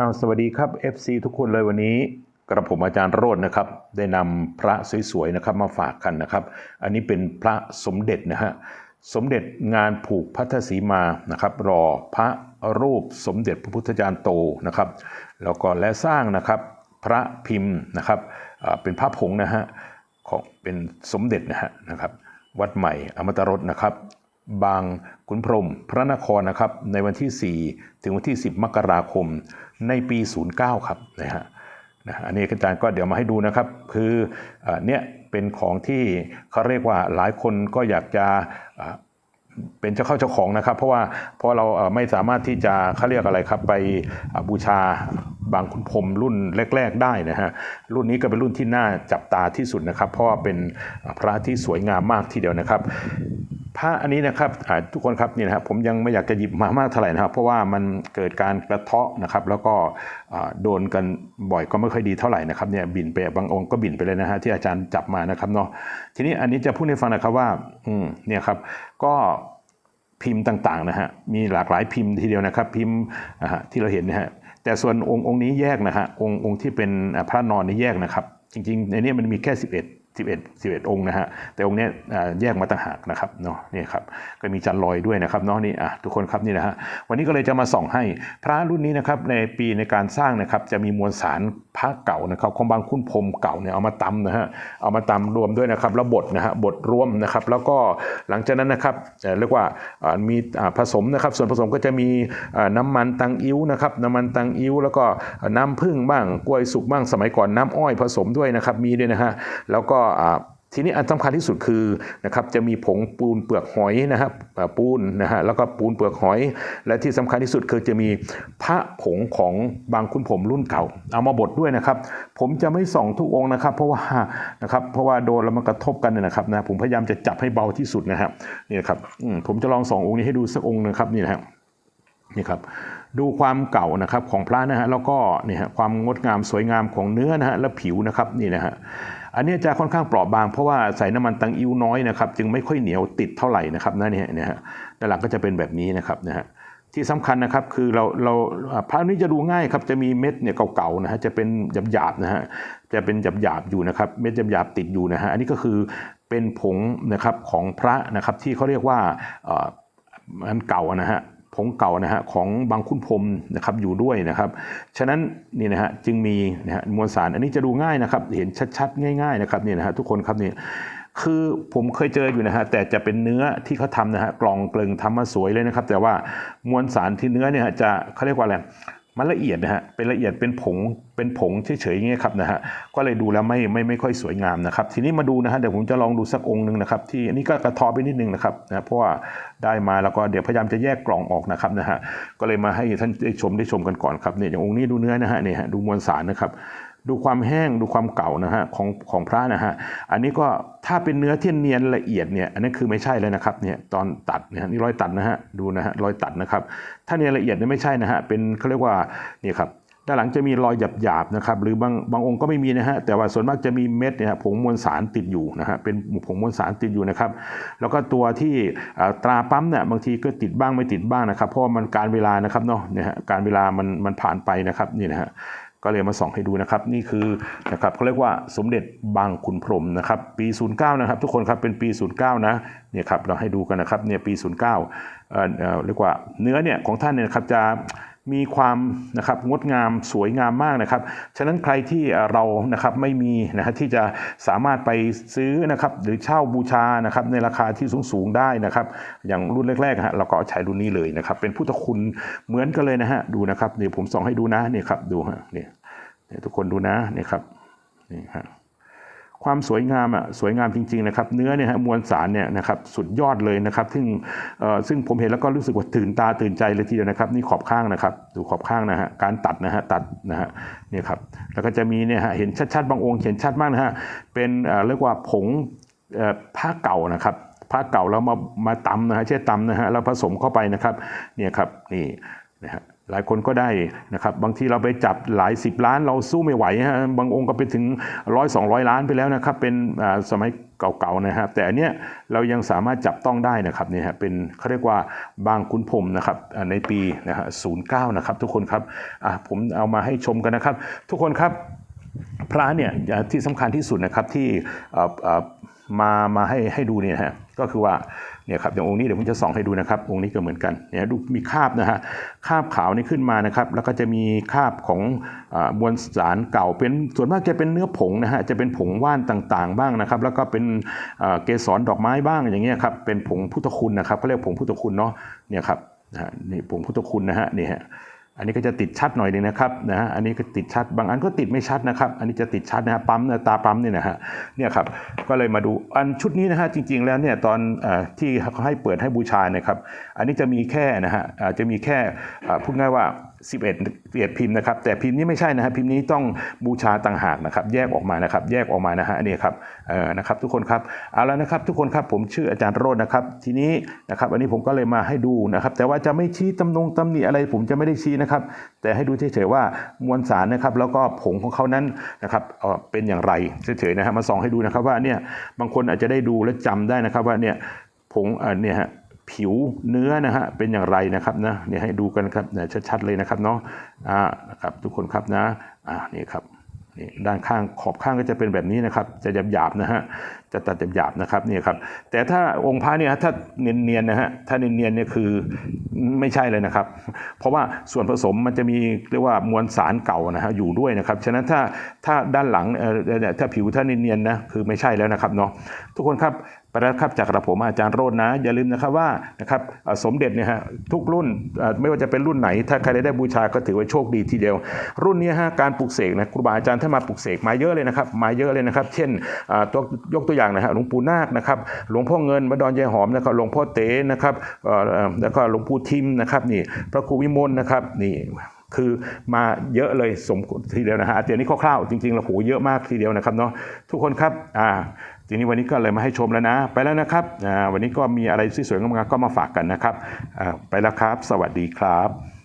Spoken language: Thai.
อาสวัสดีครับ FC ทุกคนเลยวันนี้กระผมอาจารย์โรจน์นะครับ ได้นำพระสวยๆนะครับมาฝากกันนะครับ อันนี้เป็นพระสมเด็จนะฮะสมเด็จงานผูกพัทธสีมานะครับ รอพระรูปสมเด็จพระพุทธจารย์โตนะครับ แล้วก็และสร้างนะครับพระพิมพ์นะครับเป็นพระผงนะฮะของเป็นสมเด็จนะฮะนะครับ วัดใหม่อมตะรสนะครับ บางขุนพรมพระนครนะครับในวันที่ 4 ถึงวันที่ 10 มกราคมในปี 09 ครับนะฮะนะอันนี้อาจารย์ก็เดี๋ยวมาให้ดูนะครับ คือเนี่ยเป็นของที่เขาเรียกว่าหลายคนก็อยากจะเป็นเจ้าเข้าเจ้าของนะครับ เพราะว่าเพราะเราไม่สามารถที่จะเขาเรียกอะไรครับไปบูชาบางคุณพรมรุ่นแรก ๆ ได้นะฮะรุ่นนี้ก็เป็นรุ่นที่น่าจับตาที่สุดนะครับ เพราะว่าเป็นพระที่สวยงามมากทีเดียวนะครับ พระอันนี้นะครับทุกคนครับนี่นะครับผมยังไม่อยากจะหยิบมามากเท่าไหร่นะครับ เพราะว่ามันเกิดการกระเทาะนะครับ แล้วก็โดนกันบ่อยก็ไม่ค่อยดีเท่าไหร่นะครับเนี่ยบินไปบางองค์ก็บินไปเลยนะฮะที่อาจารย์จับมานะครับเนาะทีนี้อันนี้จะพูดให้ฟังนะครับว่าอืมเนี่ยครับก็พิมพ์ต่างๆนะฮะมีหลากหลายพิมพ์ทีเดียวนะครับ พิมพ์ที่เราเห็นนะฮะแต่ส่วนองค์องค์นี้แยกนะฮะองค์องค์ที่เป็นพระนอนนี่แยกนะครับ จริงๆในนี้มันมีแค่ 11 11 11 องค์นะฮะแต่องค์เนี้ยแยกมาต่างหากนะครับเนาะนี่ครับก็มีจันลอยด้วยนะครับเนาะนี่อะทุกคนครับนี่นะฮะวันนี้ก็เลยจะมาส่องให้พระรุ่นนี้นะครับในปีในการสร้างนะครับจะมีมวลสารพระเก่านะครับของบางคุณพรมเก่าเนี่ยเอามาตำนะฮะเอามาตำรวมด้วยนะครับแล้วบดนะฮะบดรวมนะครับแล้วก็หลังจากนั้นนะครับเรียกว่ามีผสมนะครับส่วนผสมก็จะมีน้ำมันตังอิ้วนะครับน้ำมันตังอิ้วแล้วก็น้ำผึ้งบ้างกล้วยสุกบ้างสมัยก่อนน้ำอ้อยผสมด้วยนะครับมีด้วยนะฮะแล้วก็ทีนี้อันสำคัญที่สุดคือนะครับจะมีผงปูนเปลือกหอยนะครับปูนนะฮะแล้วก็ปูนเปลือกหอย และที่สำคัญที่สุดคือจะมีพระผงของบางคุณผมรุ่นเก่า เอามาบดด้วยนะครับ ผมจะไม่ส่องทุกองนะครับ เพราะว่านะครับเพราะว่าโดนแล้วมันกระทบกันนะครับนะผมพยายามจะจับให้เบาที่สุดนะครับนี่นะครับผมจะลองส่ององค์นี้ให้ดูสักองค์นะครับนี่นะครับนี่ครับดูความเก่านะครับของพระนะฮะแล้วก็นี่ฮะความงดงามสวยงามของเนื้อนะฮะและผิวนะครับนี่นะฮะ อันนี้จะค่อนข้างเปราะบางเพราะว่าใส่น้ำมันตังอิ้วน้อยนะครับจึงไม่ค่อยเหนียวติดเท่าไหร่นะครับนะเนี่ยนะฮะด้านหลังก็จะเป็นแบบนี้นะครับนะฮะที่สำคัญนะครับคือเราเราอ่าพระนี้จะดูง่ายครับจะมีเม็ดเนี่ยเก่าๆนะฮะจะเป็นหยาบๆนะฮะจะเป็นหยาบๆอยู่นะครับเม็ดหยาบๆติดอยู่นะฮะอันนี้ก็คือเป็นผงนะครับของพระนะครับที่เขาเรียกว่าเอ่ออันเก่านะฮะ ผงเก่านะฮะของบางคุณพรมนะครับอยู่ด้วยนะครับฉะนั้นนี่นะฮะจึงมีนะฮะมวลสาร อันนี้จะดูง่ายนะครับ เห็นชัดๆ ง่ายๆนะครับนี่นะฮะทุกคนครับนี่คือผมเคยเจออยู่นะฮะแต่จะเป็นเนื้อที่เขาทำนะฮะกล่องเกลึงทำมาสวยเลยนะครับ แต่ว่ามวลสารที่เนื้อเนี่ยจะเขาเรียกว่าอะไร มันละเอียดนะฮะเป็นละเอียดเป็นผงเป็นผงเฉยๆอย่างเงี้ยครับนะฮะก็เลยดูแล้วไม่ไม่ไม่ค่อยสวยงามนะครับ ทีนี้มาดูนะฮะเดี๋ยวผมจะลองดูสักองค์หนึ่งนะครับ ที่อันนี้ก็กระทอไปนิดนึงนะครับนะเพราะว่าได้มาแล้วก็เดี๋ยวพยายามจะแยกกล่องออกนะครับนะฮะก็เลยมาให้ท่านได้ชมได้ชมกันก่อนครับเนี่ยอย่างองค์นี้ดูเนื้อนะฮะเนี่ยฮะดูมวลสารนะครับ ดูความแห้งดูความเก่านะฮะของของพระนะฮะอันนี้ก็ถ้าเป็นเนื้อที่เนียนละเอียดเนี่ยอันนั้คือไม่ใช่เลยนะครับเนี่ยตอนตัดเนี่ยนี่รอยตัดนะฮะดูนะฮะรอยตัดนะครับ ถ้าเนียนละเอียดเนี่ยไม่ใช่นะฮะเป็นเขาเรียกว่าเนี่ยครับด้านหลังจะมีรอยหยาบๆนะครับหรือบางบางองค์ก็ไม่มีนะฮะแต่ว่าส่วนมากจะมีเม็ดเนี่ยผงมวลสารติดอยู่นะฮะเป็นผงมวลสารติดอยู่นะครับ แล้วก็ตัวที่ตราปั๊มเนี่ยบางทีก็ติดบ้างไม่ติดบ้างนะครับ เพราะมันการเวลานะครับเนาะเนี่ยฮะการเวลามันมันผ่านไปนะครับนี่นะฮะ ก็เลยมาส่องให้ดูนะครับ นี่คือนะครับเขาเรียกว่าสมเด็จบางขุนพรหมนะครับปี 09 นะครับ ทุกคนครับเป็นปี 09 นะเนี่ยครับเราให้ดูกันนะครับเนี่ยปี 09เอ่อเอ่อเรียกว่าเนื้อเนี่ยของท่านเนี่ยนะครับจะมีความนะครับงดงามสวยงามมากนะครับ ฉะนั้นใครที่เรานะครับไม่มีนะฮะที่จะสามารถไปซื้อนะครับหรือเช่าบูชานะครับในราคาที่สูงๆได้นะครับ อย่างรุ่นแรกๆฮะเราก็ใช้รุ่นนี้เลยนะครับ เป็นพุทธคุณเหมือนกันเลยนะฮะดูนะครับเดี๋ยวผมส่องให้ดูนะนี่ครับดูฮะนี่ เนี่ยทุกคนดูนะนี่ครับนี่ฮะความสวยงามอะสวยงามจริงๆนะครับ เนื้อเนี่ยฮะมวลสารเนี่ยนะครับสุดยอดเลยนะครับ ซึ่งเอ่อซึ่งผมเห็นแล้วก็รู้สึกว่าตื่นตาตื่นใจเลยทีเดียวนะครับ นี่ขอบข้างนะครับ ดูขอบข้างนะฮะการตัดนะฮะตัดนะฮะนี่ครับแล้วก็จะมีเนี่ยฮะเห็นชัดๆบางองค์เห็นชัดมากนะฮะเป็นเอ่อเรียกว่าผงเอ่อผ้าเก่านะครับผ้าเก่าแล้วมามาตำนะฮะใช่ตำนะฮะแล้วผสมเข้าไปนะครับเนี่ยครับนี่นะฮะ หลายคนก็ได้นะครับบางทีเราไปจับหลายสิบล้านเราสู้ไม่ไหวฮะบางองค์ก็ไปถึงร้อยสองร้อยล้านไปแล้วนะครับ เป็นสมัยเก่าๆนะครับ แต่อันเนี้ยเรายังสามารถจับต้องได้นะครับเนี่ยฮะเป็นเขาเรียกว่าบางคุณพรมนะครับในปีนะฮะศูนย์เก้านะครับ ทุกคนครับอะผมเอามาให้ชมกันนะครับ ทุกคนครับพระเนี่ยที่สำคัญที่สุดนะครับที่ มามาให้ให้ดูเนี่ยฮะก็คือว่าเนี่ยครับอย่างองค์นี้เดี๋ยวผมจะส่องให้ดูนะครับ องค์นี้ก็เหมือนกันเนี่ยดูมีคราบนะฮะคราบขาวนี่ขึ้นมานะครับ แล้วก็จะมีคราบของอมวลสารเก่าเป็นส่วนมากจะเป็นเนื้อผงนะฮะจะเป็นผงว่านต่างๆ บ้างนะครับ แล้วก็เป็นเกสรดอกไม้บ้างอย่างเงี้ยครับเป็นผงพุทธคุณนะครับเขาเรียกผงพุทธคุณเนาะเนี่ยครับนี่ผงพุทธคุณนะฮะนี่ฮะ อันนี้ก็จะติดชัดหน่อยหนึงนะครับนะฮะอันนี้ก็ติดชัดบางอันก็ติดไม่ชัดนะครับ อันนี้จะติดชัดนะฮะปั๊มนะตาปั๊มเนี่ยนะฮะเนี่ยครับก็เลยมาดูอันชุดนี้นะฮะจริง ๆ แล้วเนี่ยตอนอที่เขาให้เปิดให้บูชาเนะครับอันนี้จะมีแค่นะฮะอาจะมีแค่พูดง่ายว่า11 11พิมพ์นะครับแต่พิมพ์นี้ไม่ใช่นะฮะพิมพ์นี้ต้องบูชาต่างหากนะครับแยกออกมานะครับแยกออกมานะฮะอันนี้ครับเออนะครับทุกคนครับเอาแล้วนะครับทุกคนครับผมชื่ออาจารย์โรจน์นะครับทีนี้นะครับอันนี้ผมก็เลยมาให้ดูนะครับแต่ว่าจะไม่ชี้ตำนงตำหนิอะไรผมจะไม่ได้ชี้นะครับแต่ให้ดูเฉยๆว่ามวลสารนะครับแล้วก็ผงของเขานั้นนะครับเอ่อเป็นอย่างไรเฉยๆนะฮะมาส่องให้ดูนะครับว่าเนี่ยบางคนอาจจะได้ดูและจำได้นะครับว่าเนี่ยผงเอ่อเนี่ยฮะ ผิวเนื้อนะฮะเป็นอย่างไรนะครับนะเนี่ยให้ดูกันครับเนี่ยชัดๆเลยนะครับเนาะอ่านะครับทุกคนครับนะอ่านี่ครับนี่ด้านข้างขอบข้างก็จะเป็นแบบนี้นะครับ จะหยาบๆนะฮะจะตัดหยาบๆนะครับนี่ครับ แต่ถ้าองค์พระเนี่ยถ้าเนียนๆนะฮะถ้าเนียนๆเนี่ยคือไม่ใช่เลยนะครับ เพราะว่าส่วนผสมมันจะมีเรียกว่ามวลสารเก่านะฮะอยู่ด้วยนะครับฉะนั้นถ้าถ้าด้านหลังเอ่อเนี่ยถ้าผิวถ้าเนียนๆนะคือไม่ใช่แล้วนะครับเนาะทุกคนครับไปแล้วครับจากกระผมอาจารย์โรจน์นะ อย่าลืมนะครับว่านะครับสมเด็จเนี่ยฮะทุกรุ่นไม่ว่าจะเป็นรุ่นไหน ถ้าใครได้บูชาก็ถือว่าโชคดีทีเดียว รุ่นนี้ฮะการปลูกเสกนะครูบาอาจารย์ถ้ามาปลูกเสกมาเยอะเลยนะครับมาเยอะเลยนะครับ เช่นตัวยกตัวอย่างนะฮะหลวงปู่นาคนะครับหลวงพ่อเงินวัดอนยายหอมนะครับหลวงพ่อเต๋นะครับแล้วก็หลวงปู่ทิมนะครับนี่พระครูวิมลนะครับนี่คือมาเยอะเลยสมทีเดียวนะฮะแต่นี้คร่าวๆจริงๆเราโหเยอะมากทีเดียวนะครับเนาะทุกคนครับอ่า ทีนี้วันนี้ก็เลยมาให้ชมแล้วนะ ไปแล้วนะครับวันนี้ก็มีอะไรสวยๆงามๆก็มาฝากกันนะครับไปแล้วครับ สวัสดีครับ